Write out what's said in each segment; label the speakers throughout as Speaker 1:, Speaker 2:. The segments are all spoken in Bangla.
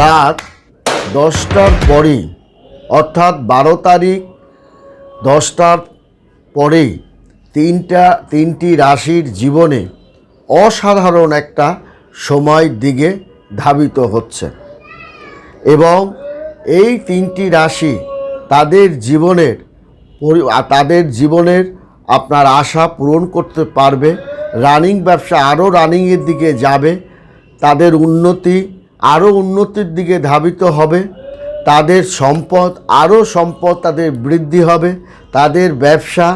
Speaker 1: রাত দশটার পরেই, অর্থাৎ বারো তারিখ দশটার পরেই তিনটা, তিনটি রাশির জীবনে অসাধারণ একটা সময়ের দিকে ধাবিত হচ্ছে। এবং এই তিনটি রাশি তাদের জীবনের তাদের জীবনের আপনার আশা পূরণ করতে পারবে, রানিং ব্যবসা আরও রানিংয়ের দিকে যাবে, তাদের উন্নতি আরও উন্নতির দিকে ধাবিত হবে। তাদের সম্পদ আরও সম্পদ তাদের বৃদ্ধি হবে। তাদের ব্যবসা,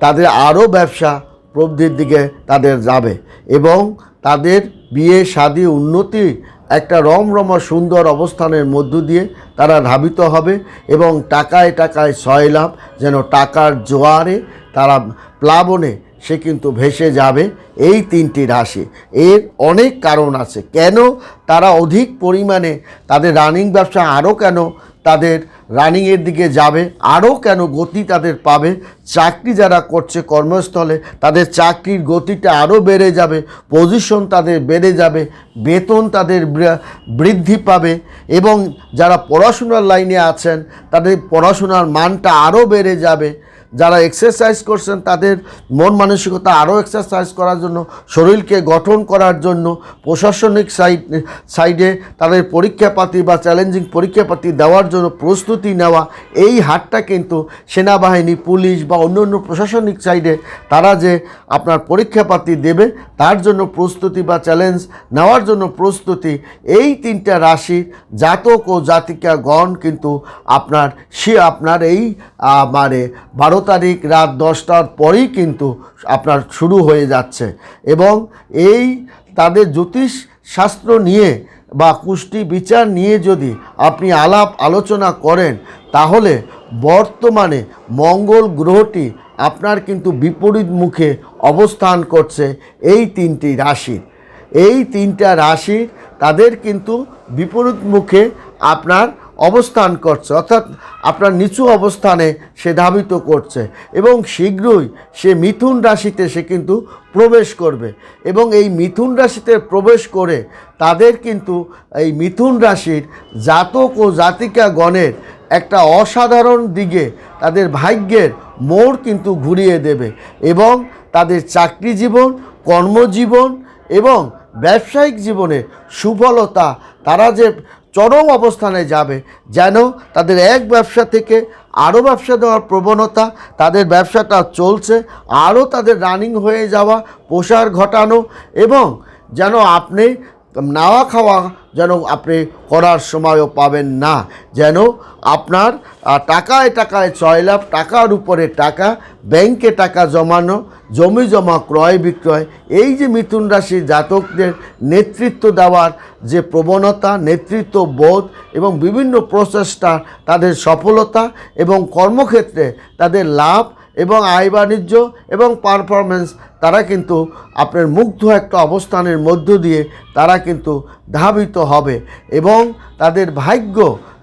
Speaker 1: তাদের আরও ব্যবসা প্রবৃদ্ধির দিকে তাদের যাবে এবং তাদের বিয়ে, শাদী, উন্নতি একটা রমরমা সুন্দর অবস্থানের মধ্য দিয়ে তারা ধাবিত হবে এবং টাকায় টাকায় সয়লাভ যেন টাকার জোয়ারে তারা প্লাবনে সে কিন্তু ভেসে যাবে এই তিনটি রাশি। এর অনেক কারণ আছে। কেন? তারা অধিক পরিমাণে তাদের রানিং ব্যবসা আরও কেন তাদের রানিংয়ের দিকে যাবে, আরও কেন গতি তাদের পাবে? চাকরি যারা করছে কর্মস্থলে, তাদের চাকরির গতিটা আরও বেড়ে যাবে পজিশন তাদের বেড়ে যাবে, বেতন তাদের বৃদ্ধি পাবে এবং যারা পড়াশোনার লাইনে আছেন, তাদের পড়াশোনার মানটা আরও বেড়ে যাবে। যারা এক্সারসাইজ করছেন, তাদের মন মানসিকতা আরও এক্সারসাইজ করার জন্য, শরীরকে গঠন করার জন্য, প্রশাসনিক সাইড সাইডে তাদের পরীক্ষাপাতি বা চ্যালেঞ্জিং পরীক্ষাপাতি দেওয়ার জন্য প্রস্তুতি নেওয়া, এই হারটা কিন্তু সেনাবাহিনী, পুলিশ বা অন্য অন্য প্রশাসনিক সাইডে তারা যে আপনার পরীক্ষাপাতি দেবে, তার জন্য প্রস্তুতি বা চ্যালেঞ্জ নেওয়ার জন্য প্রস্তুতি, এই তিনটা রাশির জাতক ও জাতিকাগণ কিন্তু আপনার, সে আপনার এই মানে বারো তারিখ রাত দশটার পরেই কিন্তু আপনার শুরু হয়ে যাচ্ছে এবং এই তাদের জ্যোতিষ শাস্ত্র নিয়ে বা কুষ্টি বিচার নিয়ে যদি আপনি আলাপ আলোচনা করেন, তাহলে বর্তমানে মঙ্গল গ্রহটি আপনার কিন্তু বিপরীত মুখে অবস্থান করছে এই তিনটি রাশির। এই তিনটা রাশি তাদের কিন্তু বিপরীত মুখে আপনার অবস্থান করছে, অর্থাৎ আপনার নিচু অবস্থানে সে ধাবিত করছে এবং শীঘ্রই সে মিথুন রাশিতে সে কিন্তু প্রবেশ করবে এবং এই মিথুন রাশিতে প্রবেশ করে তাদের কিন্তু এই মিথুন রাশির জাতক ও জাতিকা গণের একটা অসাধারণ দিকে তাদের ভাগ্যের মোড় কিন্তু ঘুরিয়ে দেবে এবং তাদের চাকরি জীবন, কর্মজীবন এবং ব্যবসায়িক জীবনে সুফলতা, তারা যে চরম অবস্থানে যাবে যেন তাদের এক ব্যবসা থেকে আরও ব্যবসা দেওয়ার প্রবণতা, তাদের ব্যবসাটা চলছে আরও তাদের রানিং হয়ে যাওয়া, প্রসার ঘটানো এবং যেন আপনি নাওয়া খাওয়া যেন আপনি করার সময়ও পাবেন না। যেন আপনার টাকায় টাকায় লাভ টাকার উপরে টাকা, ব্যাংকে টাকা জমানো, জমি জমা, ক্রয় বিক্রয়, এই যে মিথুন রাশির জাতকদের নেতৃত্ব দেওয়ার যে প্রবণতা, নেতৃত্ব বোধ এবং বিভিন্ন প্রচেষ্টা, তাদের সফলতা এবং কর্মক্ষেত্রে তাদের লাভ এবং আয় বাণিজ্য এবং পারফরমেন্স তারা কিন্তু আপনার মুগ্ধ একটা অবস্থানের মধ্য দিয়ে তারা কিন্তু ধাবিত হবে এবং তাদের ভাগ্য,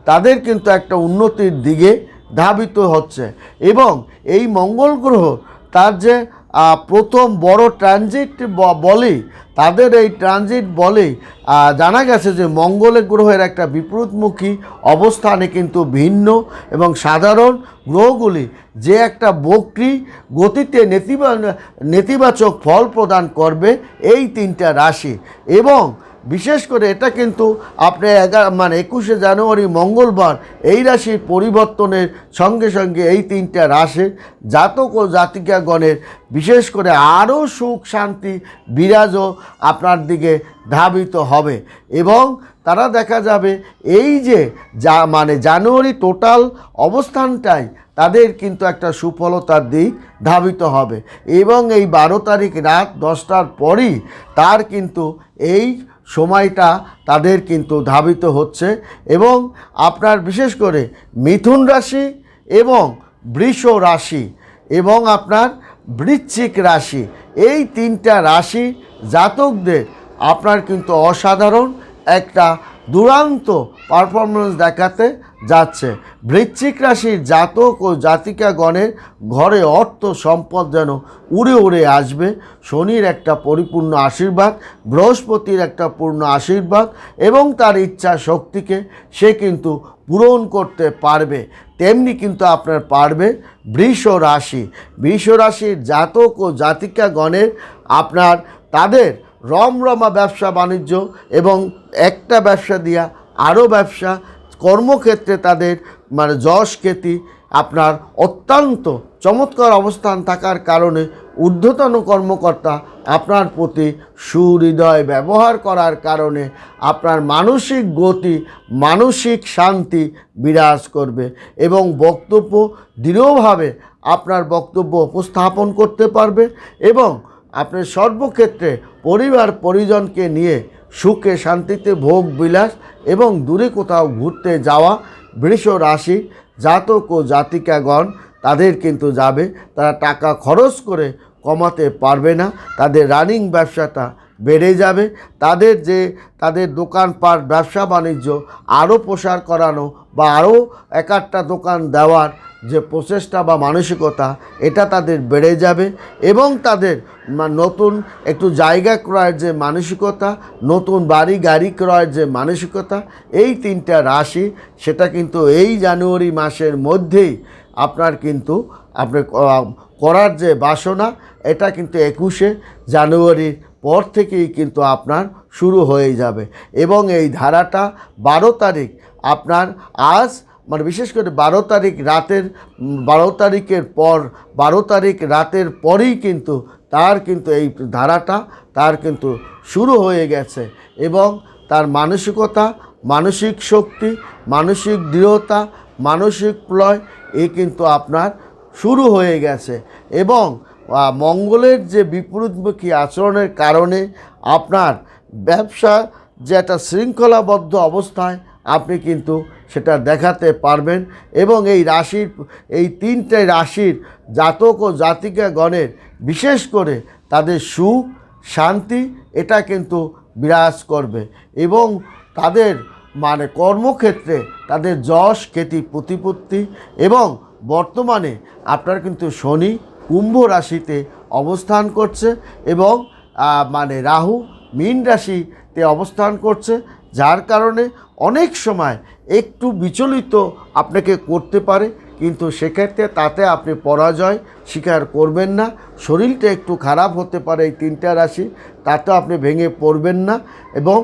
Speaker 1: তাদের কিন্তু একটা উন্নতির দিকে ধাবিত হচ্ছে এবং এই মঙ্গল গ্রহ তার যে প্রথম বড় ট্রানজিট বলে, তাদের এই ট্রানজিট বলে জানা গেছে যে মঙ্গলে গ্রহের একটা বিপরীতমুখী অবস্থানে কিন্তু ভিন্ন এবং সাধারণ গ্রহগুলি যে একটা বক্রি গতিতে নেতিবা নেতিবাচক ফল প্রদান করবে এই তিনটা রাশি এবং বিশেষ করে এটা কিন্তু আপনি এগারো মানে একুশে জানুয়ারি, মঙ্গলবার, এই রাশির পরিবর্তনের সঙ্গে সঙ্গে এই তিনটা রাশির জাতক ও জাতিকাগণের বিশেষ করে আরও সুখ, শান্তি, বিরাজও আপনার দিকে ধাবিত হবে। এবং তারা দেখা যাবে এই যে যা মানে জানুয়ারি টোটাল অবস্থানটাই তাদের কিন্তু একটা সুফলতার দিক ধাবিত হবে। এবং এই বারো তারিখ রাত দশটার পরই তার কিন্তু এই সময়টা তাদের কিন্তু ধাবিত হচ্ছে এবং আপনার বিশেষ করে মিথুন রাশি এবং বৃষ রাশি এবং আপনার বৃশ্চিক রাশি, এই তিনটা রাশি জাতকদের আপনার কিন্তু অসাধারণ একটা দুরান্ত পারফরমেন্স দেখাতে যাচ্ছে। বৃশ্চিক রাশির জাতক ও জাতিকাগণের ঘরে অর্থ সম্পদ যেন উড়ে উড়ে আসবে। শনির একটা পরিপূর্ণ আশীর্বাদ, বৃহস্পতির একটা পূর্ণ আশীর্বাদ এবং তার ইচ্ছা শক্তিকে সে কিন্তু পূরণ করতে পারবে। তেমনি কিন্তু আপনার পারবে বৃষ রাশি। বৃষ রাশির জাতক ও জাতিকাগণের আপনার তাদের রমরমা ব্যবসা বাণিজ্য এবং একটা ব্যবসা দিয়া আরও ব্যবসা কর্মক্ষেত্রে তাদের মানে যশ খ্যাতি আপনার অত্যন্ত চমৎকার অবস্থান থাকার কারণে ঊর্ধ্বতন কর্মকর্তা আপনার প্রতি সুহৃদয় ব্যবহার করার কারণে আপনার মানসিক গতি, মানসিক শান্তি বিরাজ করবে এবং বক্তব্য দৃঢ়ভাবে আপনার বক্তব্য উপস্থাপন করতে পারবে এবং আপনার সর্বক্ষেত্রে পরিবার পরিজনকে নিয়ে সুখে শান্তিতে ভোগ বিলাস এবং দূরে কোথাও ঘুরতে যাওয়া বৃষ রাশি জাতক ও জাতিকাগণ, তাদের কিন্তু যাবে। তারা টাকা খরচ করে কমাতে পারবে না। তাদের রানিং ব্যবসাটা বেড়ে যাবে। তাদের যে, তাদের দোকানপাট, ব্যবসা বাণিজ্য আরও প্রসার করানো বা আরও এক একটা দোকান দেওয়ার যে প্রচেষ্টা বা মানসিকতা, এটা তাদের বেড়ে যাবে এবং তাদের নতুন একটু জায়গা ক্রয়ের যে মানসিকতা, নতুন বাড়ি গাড়ি ক্রয়ের যে মানসিকতা, এই তিনটা রাশি, সেটা কিন্তু এই জানুয়ারি মাসের মধ্যেই আপনার কিন্তু আপনার ক- করার যে বাসনা, এটা কিন্তু একুশে জানুয়ারির পর থেকেই কিন্তু আপনার শুরু হয়ে যাবে এবং এই ধারাটা বারো তারিখ আপনার আজ মানে বিশেষ করে বারো তারিখ রাতের বারো তারিখের পর, বারো তারিখ রাতের পরেই কিন্তু তার কিন্তু এই ধারাটা, তার কিন্তু শুরু হয়ে গেছে এবং তার মানসিকতা, মানসিক শক্তি, মানসিক দৃঢ়তা, মানসিক প্লয় এ কিন্তু আপনার শুরু হয়ে গেছে এবং মঙ্গলের যে বিপরীতমুখী আচরণের কারণে আপনার ব্যবসা যে একটা শৃঙ্খলাবদ্ধ অবস্থায় আপনি কিন্তু সেটা দেখাতে পারবেন এবং এই রাশির, এই তিনটে রাশির জাতক ও জাতিকাগণের বিশেষ করে তাদের সুখ, শান্তি, এটা কিন্তু বিরাজ করবে এবং তাদের মানে কর্মক্ষেত্রে তাদের যশ, খ্যাতি, প্রতিপত্তি এবং বর্তমানে আপনার কিন্তু শনি কুম্ভ রাশিতে অবস্থান করছে এবং মানে রাহু মীন রাশিতে অবস্থান করছে, যার কারণে অনেক সময় একটু বিচলিত আপনাকে করতে পারে, কিন্তু সেক্ষেত্রে তাতে আপনি পরাজয় স্বীকার করবেন না, শরীরটা একটু খারাপ হতে পারে এই তিনটা রাশি, তাতে আপনি ভেঙে পড়বেন না এবং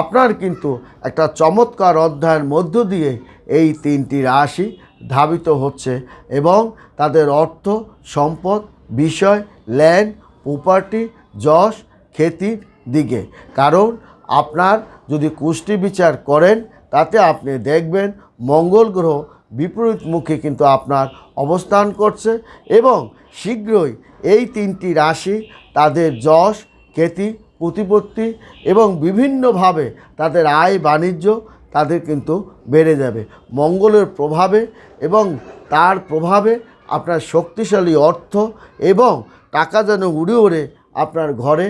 Speaker 1: আপনার কিন্তু একটা চমৎকার অধ্যায়ের মধ্য দিয়ে এই তিনটি রাশি ধাবিত হচ্ছে এবং তাদের অর্থ সম্পদ, বিষয় ল্যান্ড প্রপার্টি যশ খ্যাতির দিকে। কারণ আপনার যদি কুষ্টি বিচার করেন, তাতে আপনি দেখবেন মঙ্গল গ্রহ বিপরীতমুখী কিন্তু আপনার অবস্থান করছে এবং শীঘ্রই এই তিনটি রাশি তাদের যশ খ্যাতি প্রতিপত্তি এবং বিভিন্নভাবে তাদের আয় বাণিজ্য তাদের কিন্তু বেড়ে যাবে। মঙ্গলের প্রভাবে এবং তার প্রভাবে আপনার শক্তিশালী অর্থ এবং টাকা যেন উড়ে উড়ে আপনার ঘরে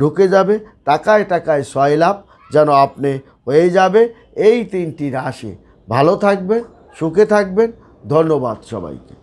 Speaker 1: ঢুকে যাবে, টাকায় টাকায় সয়লাভ যেন আপনি হয়ে যাবে এই তিনটি রাশি। ভালো থাকবেন, সুখে থাকবেন, ধন্যবাদ সবাইকে।